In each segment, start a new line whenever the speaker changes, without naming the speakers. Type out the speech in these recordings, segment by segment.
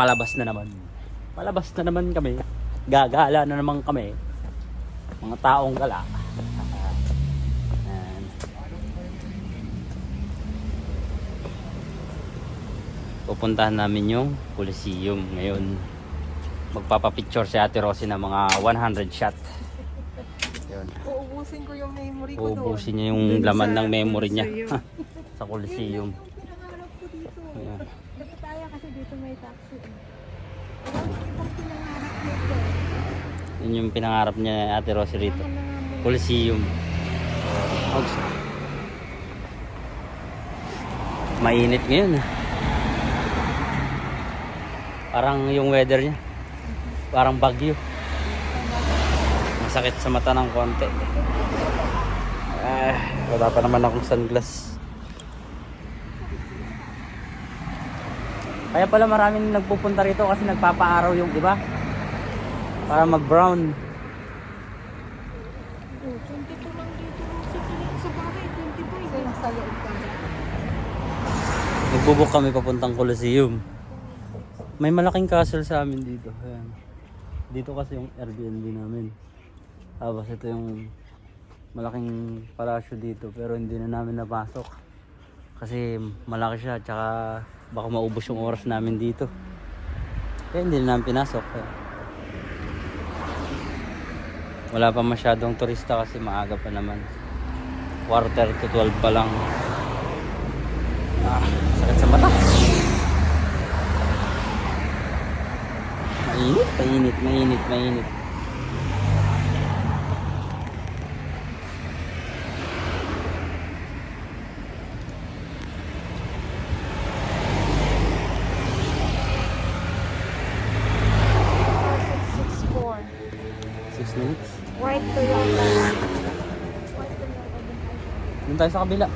palabas na naman. Palabas na naman kami. Gagala na naman kami. Mga taong gala. Ayan. Pupuntahan namin yung Coliseum ngayon. Magpapapicture si Ate Rosie ng mga 100 shot. Yun.
Uubusin ko yung memory ko doon.
Uubusin niya yung laman ng memory niya sa Coliseum.
Pinangarap ko dito.
Ayan.
Dapat tayo kasi dito may taxi. eh.
Yun yung pinangarap niya Ate Rosie rito. Coliseum. Ouch. Mainit ngayon. ah. Parang yung weather niya. Parang bagyo. Masakit sa mata ng konti. Ah, wala pa naman akong sunglass. Kaya pala maraming nagpupunta rito kasi nagpapaaraw yung iba. Para mag-brown.
Oh, 22 lang dito. Sa, bahay, 25. Sa, sa loob ka na.
Nagbubuk kami papuntang Coliseum. May malaking castle sa amin dito. Ayan. Dito kasi yung Airbnb namin. Tapos ito yung malaking palasyo dito pero hindi na namin napasok. Kasi malaki siya tsaka baka maubos yung oras namin dito. Kaya hindi na namin pinasok. Wala pa masyadong turista kasi maaga pa naman. Quarter to 12 pa lang. Ah, sakit sa mata. Mainit, mainit, mainit, mainit. Tayo sa kabila.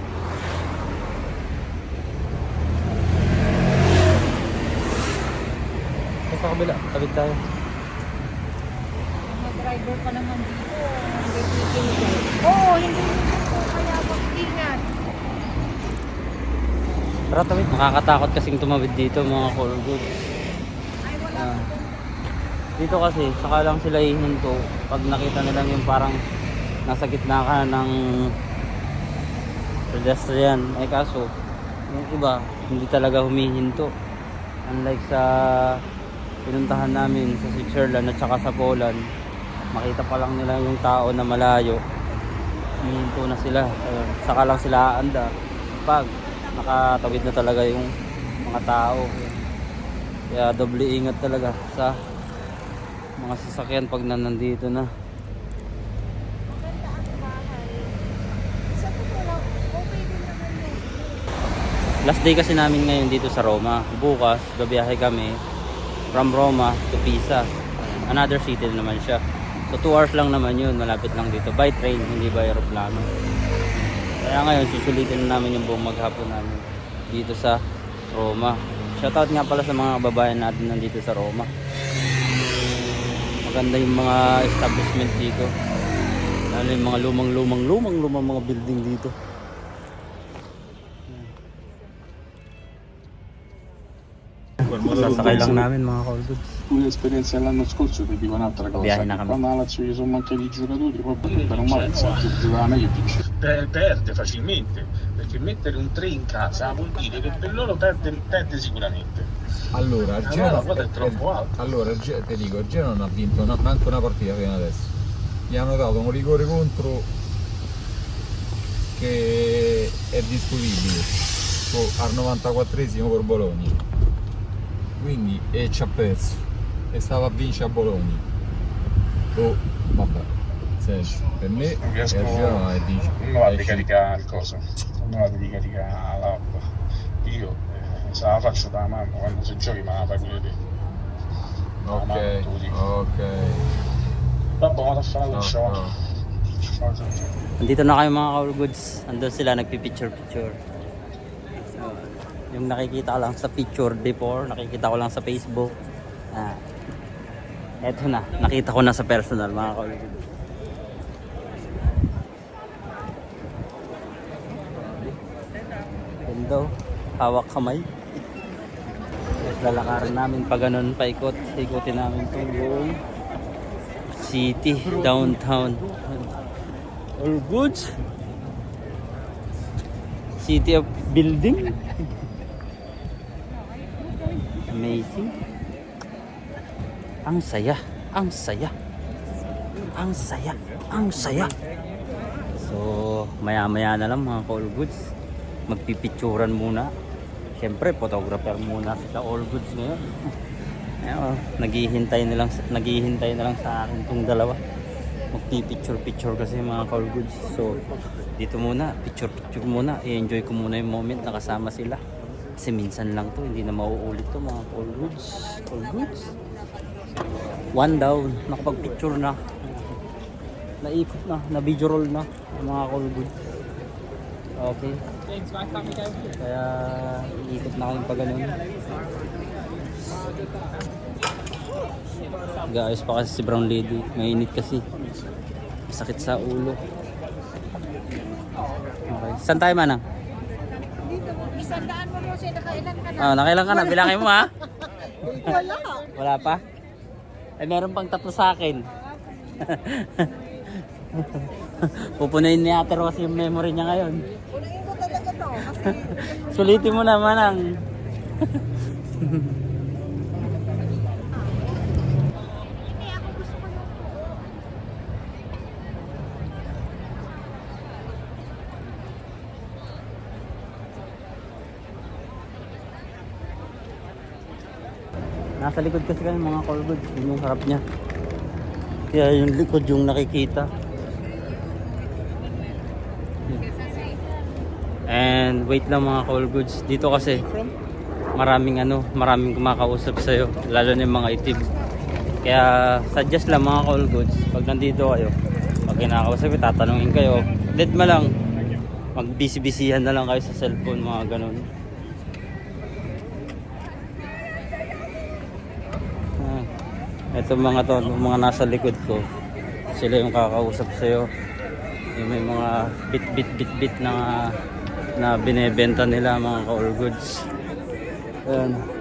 Tayo sa kabila. Tabit tayo.
Mga driver pa naman dito. Hindi. Oo, hindi dito. Kaya mag-ingat.
Tara tawid. Nakakatakot kasing tumawid dito mga call
wala.
Ah. dito kasi, saka lang sila hihinto pag nakita nila yung parang nasa gitna ka ng pedestrian. Eh kaso, yung iba, hindi talaga humihinto. Unlike sa pinuntahan namin sa Switzerland at saka sa Poland, makita pa lang nila yung tao na malayo. Humihinto na sila. Ayun, saka lang sila aanda pag nakatawid na talaga yung mga tao. Kaya doble ingat talaga sa mga sasakyan pag na nandito na.
Maganda ang bahay. Sa totoo lang, okay din naman yun.
Last day kasi namin ngayon dito sa Roma. Bukas, babiyahe kami from Roma to Pisa. Another city naman siya. So 2 hours lang naman yun, malapit lang dito. By train, hindi by aeroplano. Kaya ngayon, susulitin na namin yung buong maghapon namin dito sa Roma. Shoutout nga pala sa mga babayan natin nandito sa Roma. Maganda yung mga establishment dito. Lalo yung mga lumang-lumang, lumang-lumang mga building dito. Sasakay lang namin mga call goods.
L'esperienza dell'anno scorso ti dico un'altra cosa.
Viaggi
che
una
Quando la Lazio gli sono mancati i giocatori, poi per un male giocava meglio vince.
per- perde facilmente perché mettere un 3 in casa vuol dire che per loro perde, perde sicuramente
Allora, il
Allora,
Genoa,
quello è troppo alto.
allora ti dico, il Genoa non ha vinto una- manco una partita fino adesso. Gli hanno dato un rigore contro che è discutibile co- al 94esimo per Bologna. Quindi e ci ha perso. E stava a vincere a Bologna. Oh, vabbè. Senso, per me
non
è
riesco
e vince.
non va a
esce.
ricaricare il coso non va a ricaricare l'app io eh, se la faccio da mano quando si giochi me la fai pure te
Ok, ok.
vabbè vado a fare la doccia
ciao,
ciao.
Nandito na kayo mga call goods. Andun sila nagpipicture-picture. So, yung nakikita ko lang sa picture before, nakikita ko lang sa Facebook. Ah, eto na, nakita ko na sa personal mga goods. Ganda oh. Hawak kamay. lalakarin namin pa ganun paikot ikutin namin itong buong city downtown all goods city of building amazing ang saya ang saya ang saya ang saya so maya maya na lang mga all goods magpipicturan muna Siyempre, photographer muna sa All Goods ngayon. Ayan, oh, naghihintay na lang, naghihintay na lang sa akin itong dalawa. Magpipicture-picture kasi mga All Goods. So, dito muna, picture-picture muna. I-enjoy ko muna yung moment na kasama sila. Kasi minsan lang to, hindi na mauulit to mga All Goods. All Goods. One down, nakapag-picture na. Naikot na, na-video roll na mga All Goods. Okay. Kaya iikot na kayong pa ganun. Gaayos pa kasi si Brown Lady. Mainit kasi. Sakit sa ulo. Okay. Saan tayo manang?
Isang daan mo mo siya, nakailan ka na.
Ah, nakailan ka na. Bilangin mo ha.
Wala.
Wala pa? Ay, meron pang tatlo sa akin. Pupunayin ni Ate Rosy yung memory niya ngayon.
Unahin ko talaga to.
Sulitin mo na manang.
hindi ako gusto ko yung
Nasa likod kasi kami mga call goods. Yun yung harap niya. Kaya yung likod yung nakikita. And wait lang mga call goods. Dito kasi maraming ano, maraming kumakausap sa'yo. Lalo na yung mga itim. Kaya suggest lang mga call goods. Pag nandito kayo, pag kinakausap kayo, tatanungin kayo. Dead ma lang. Mag-busy-busyhan na lang kayo sa cellphone, mga ganun. Ah, ito mga to, mga nasa likod ko. Sila yung kakausap sa'yo. Yung may mga bit bit bit bit na na binebenta nila mga ka-all goods. Ayan.